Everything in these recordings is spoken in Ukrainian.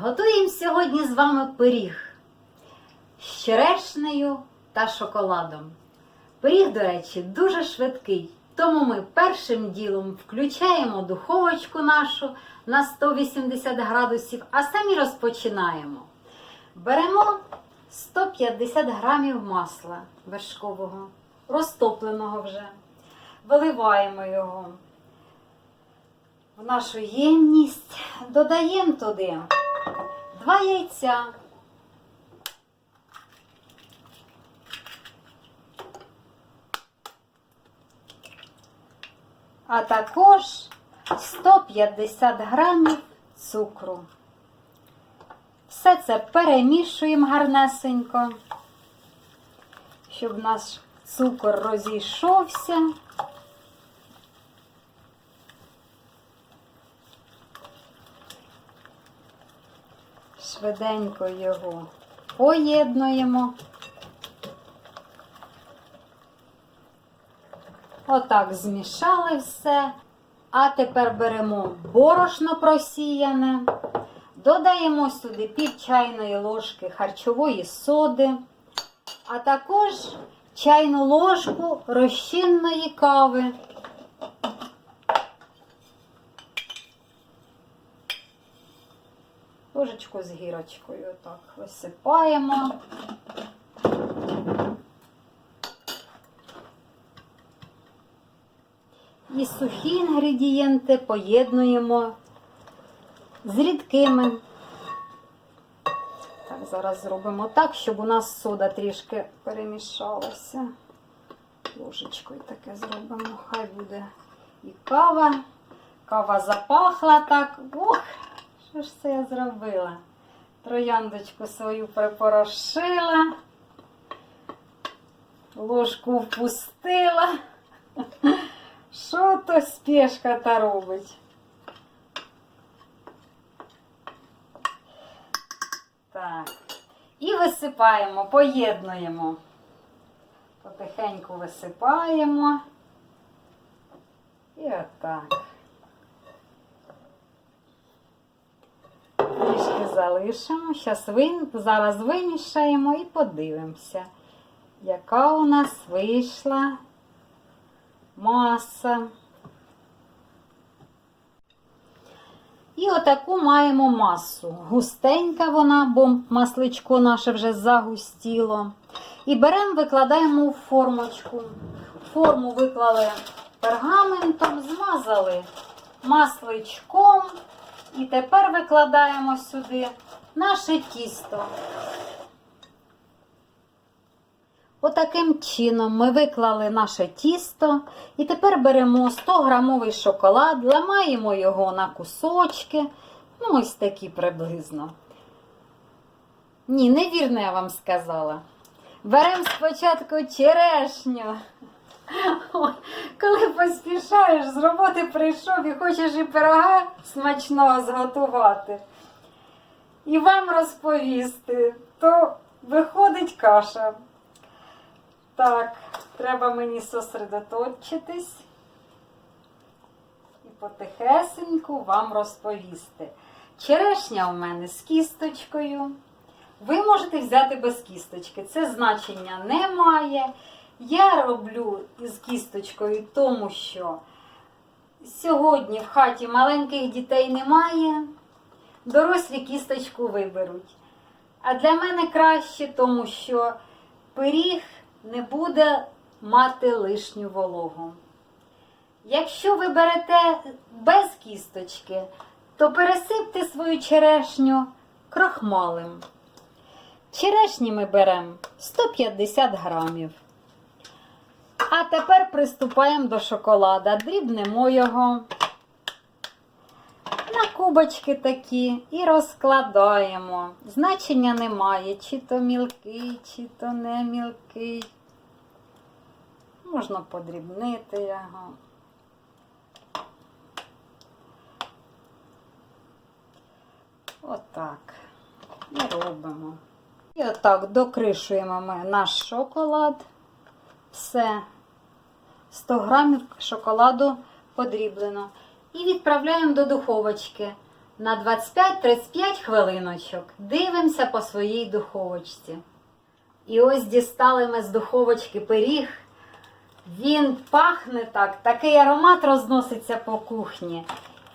Готуємо сьогодні з вами пиріг з черешнею та шоколадом. Пиріг, до речі, дуже швидкий, тому ми першим ділом включаємо духовочку нашу на 180 градусів, а самі розпочинаємо. Беремо 150 грамів масла вершкового, розтопленого вже. Виливаємо його в нашу ємність, додаємо туди два яйця. А також 150 грамів цукру. Все це перемішуємо гарнесенько, щоб наш цукор розійшовся. Швиденько його поєднуємо. Отак змішали все. А тепер беремо борошно просіяне, додаємо сюди пів чайної ложки харчової соди, а також чайну ложку розчинної кави. Ложечку з гірочкою так висипаємо. І сухі інгредієнти поєднуємо з рідкими. Так, зараз зробимо так, щоб у нас сода трішки перемішалася. Ложечкою таке зробимо. Хай буде і кава. Кава запахла так. Ох, що ж це я зробила? Трояндочку свою припорошила, ложку впустила. Що то спешка та робить? Так. І висипаємо, поєднуємо. Потихеньку висипаємо. І отак. Трішки залишимо. Щас вин... Зараз вимішаємо і подивимося, яка у нас вийшла маса. І отаку маємо масу. Густенька вона, бо масличко наше вже загустіло. І беремо, викладаємо у формочку. Форму виклали пергаментом, змазали масличком. І тепер викладаємо сюди наше тісто. Отаким чином ми виклали наше тісто. І тепер беремо 100 грамовий шоколад, ламаємо його на кусочки. Ну, ось такі приблизно. Ні, невірно я вам сказала. Беремо спочатку черешню. Коли поспішаєш, з роботи прийшов і хочеш і пирога смачного зготувати. І вам розповісти, то виходить каша. Так, треба мені сосредоточитись і потихесеньку вам розповісти. Черешня у мене з кісточкою. Ви можете взяти без кісточки. Це значення не має. Я роблю із кісточкою, тому що сьогодні в хаті маленьких дітей немає. Дорослі кісточку виберуть. А для мене краще, тому що пиріг не буде мати лишню вологу. Якщо ви берете без кісточки, то пересипте свою черешню крахмалем. Черешні ми беремо 150 грамів. А тепер приступаємо до шоколада. Дрібнемо його на кубочки такі і розкладаємо. Значення немає, чи то мілкий, чи то не мілкий. Можна подрібнити його. Отак. І робимо. І отак докришуємо ми наш шоколад. Все. 100 грамів шоколаду подріблено. І відправляємо до духовочки на 25-35 хвилиночок. Дивимося по своїй духовочці. І ось дістали ми з духовочки пиріг. Він пахне так, такий аромат розноситься по кухні.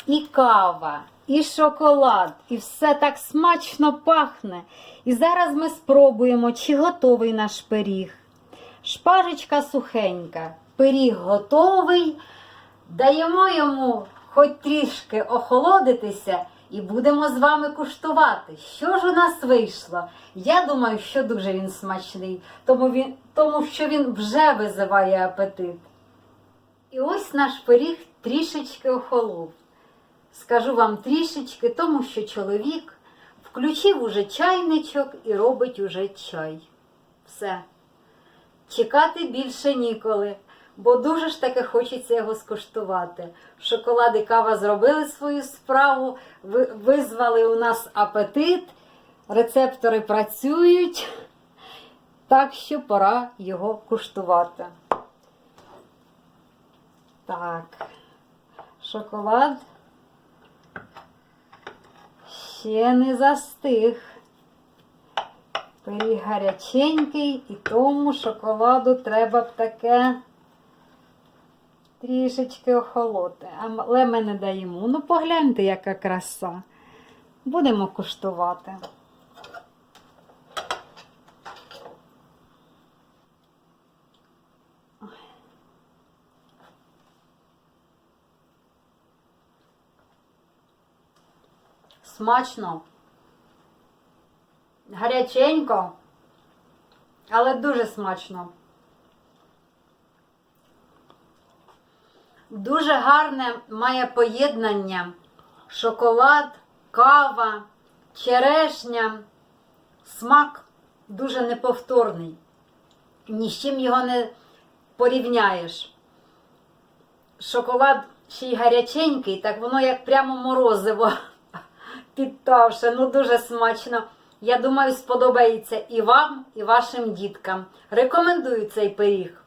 І кава, і шоколад, і все так смачно пахне. І зараз ми спробуємо, чи готовий наш пиріг. Шпажечка сухенька, пиріг готовий. Даємо йому хоч трішки охолодитися і будемо з вами куштувати. Що ж у нас вийшло? Я думаю, що дуже він смачний, тому, він, тому що він вже визиває апетит. І ось наш пиріг трішечки охолов. Скажу вам трішечки, тому що чоловік включив уже чайничок і робить уже чай. Все. Чекати більше ніколи, бо дуже ж таки хочеться його скуштувати. Шоколад і кава зробили свою справу, визвали у нас апетит, рецептори працюють, так що пора його куштувати. Так, шоколад ще не застиг. Пиріг гаряченький, і тому шоколаду треба б таке трішечки охолоти. Але ми не даємо. Ну, погляньте, яка краса. Будемо куштувати. Смачно. Гаряченько, але дуже смачно. Дуже гарне має поєднання шоколад, кава, черешня, смак дуже неповторний. Ні з чим його не порівняєш. Шоколад ще й гаряченький, так воно як прямо морозиво підтавше, ну дуже смачно. Я думаю, сподобається і вам, і вашим діткам. Рекомендую цей пиріг.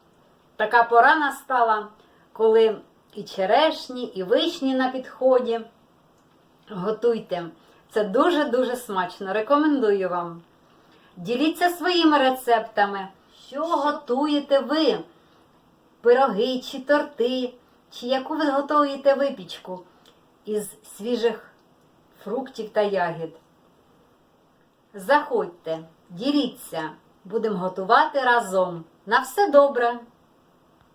Така пора настала, коли і черешні, і вишні на підході. Готуйте. Це дуже-дуже смачно. Рекомендую вам. Діліться своїми рецептами. Що готуєте ви? Пироги чи торти, чи яку ви готуєте випічку із свіжих фруктів та ягід. Заходьте, діліться, будемо готувати разом. На все добре!